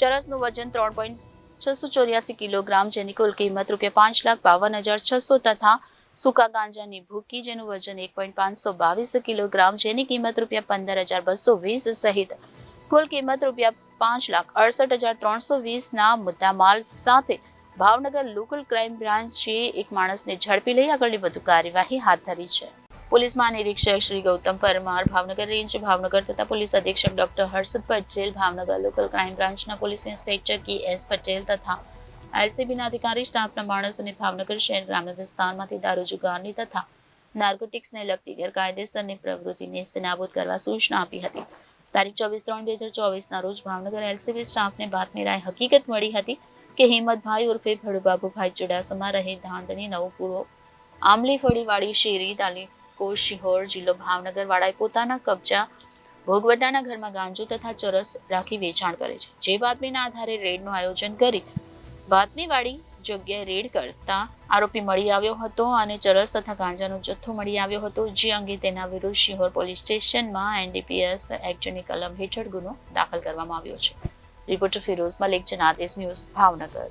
ચરસનું વજન ત્રણ પોઈન્ટ છસો ચોર્યાસી કિલોગ્રામ, જેની કુલ કિંમત રૂપિયા પાંચ લાખ બાવન હજાર છસો તથા સૂકા ગાંજાની ભૂકી, જેનું વજન એક પોઈન્ટ પાંચસો બાવીસ કિલોગ્રામ, જેની કિંમત રૂપિયા પંદર હજાર બસો વીસ સહિત કુલ કિંમત રૂપિયા પાંચ લાખ અડસઠ હજાર ત્રણસો વીસના મુદ્દામાલ સાથે ભાવનગર લોકલ ક્રાઇમ બ્રાન્ચે એક માણસને ઝડપી લઈ આગળની વધુ કાર્યવાહી હાથ ધરી છે. પોલીસ મહાનિરીક્ષક શ્રી ગૌતમ પરમાર, ભાવનગર રેન્જ, ભાવનગર તથા પોલીસ અધિક્ષક doctor Harshad Patel, Bhavnagar local crime બ્રાન્ચના police inspector K S Patel તથા એલસીબીના અધિકારી સ્ટાફના માણસ અને ભાવનગર શહેર ગ્રામ્ય વિસ્તારમાંથી દારૂ જુગારની તથા નાર્કોટિક્સને લગતી ગેરકાયદેસરની પ્રવૃત્તિને નાબૂદ કરવા સૂચના આપી હતી. તારીખ ચોવીસ ત્રણ બે હજાર ચોવીસના રોજ ભાવનગર એલસીબી સ્ટાફને બાતમી રાય હકીકત મળી હતી કે હિંમતભાઈ ઉર્ફે ભડુબાબુભાઈ ચુડાસમા રહે ધાંધણી નવપુરો આંબલીફળીવાળી શેરી તાલુકો શિહોર, જિલ્લો ભાવનગર વાળાએ પોતાના કબજા ભોગવટાના ઘરમાં ગાંજો તથા ચરસ રાખી વેચાણ કરે છે. જે બાતમીના આધારે રેડનું આયોજન કરી બાતમીવાળી જગ્યાએ રેડ કરતા આરોપી મળી આવ્યો હતો અને ચરસ તથા ગાંજાનો જથ્થો મળી આવ્યો હતો, જે અંગે તેના વિરુદ્ધ શિહોર પોલીસ સ્ટેશનમાં એનડીપીએસ એક્ટની કલમ હેઠળ ગુનો દાખલ કરવામાં આવ્યો છે. Reporter Firoz Malik Janadesh news, Bhavnagar.